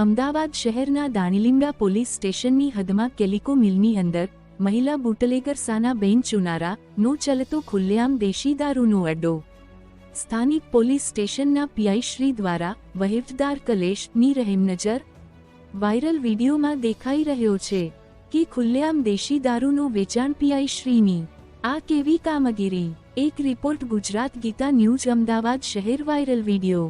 અમદાવાદ શહેરના દાણીલીમડા પોલીસ સ્ટેશનની હદમાં કેલિકો મિલની અંદર મહિલા બુટલેગર સાનાબેન ચુનારા નો ચલતો ખુલ્લેઆમ દેશી દારૂનો અડ્ડો. સ્થાનિક પોલીસ સ્ટેશનના પીઆઈ શ્રી દ્વારા વહીવટદાર કલેશની રહેમ નજર વાયરલ વિડીયોમાં દેખાઈ રહ્યો છે કે ખુલ્લેઆમ દેશી દારૂનું વેચાણ પીઆઈ શ્રીની આ કેવી કામગીરી? એક રિપોર્ટ ગુજરાત ગીતા ન્યૂઝ અમદાવાદ શહેર વાયરલ વીડિયો.